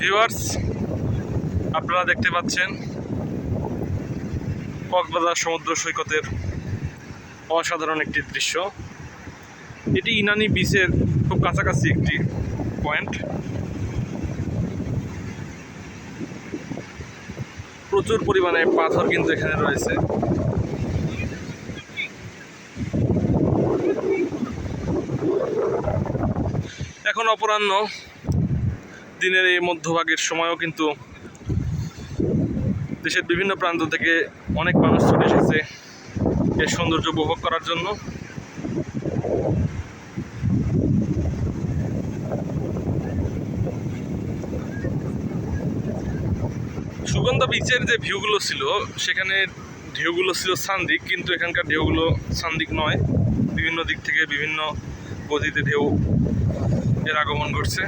Viewers, আপনারা দেখতে পাচ্ছেন কক্সবাজার সমুদ্র সৈকতের অসাধারণ একটি দৃশ্য। এটি ইনানি বিচের খুব কাছাকাছি একটি পয়েন্ট। প্রচুর পরিমাণে পাথর কিন্তু এখানে রয়েছে। এখন অপরাহ্ন দিনের এই মধ্যভাগের সময়ও কিন্তু দেশের বিভিন্ন প্রান্ত থেকে অনেক মানুষ চলে এসেছে এর সৌন্দর্য উপভোগ করার জন্য। সুগন্ধা বিচের যে ভিউগুলো ছিল, সেখানে ঢেউগুলো ছিল সান্দিক, কিন্তু এখানকার ঢেউগুলো সান্দিক নয়। বিভিন্ন দিক থেকে বিভিন্ন গতিতে ঢেউ এর আগমন ঘটছে।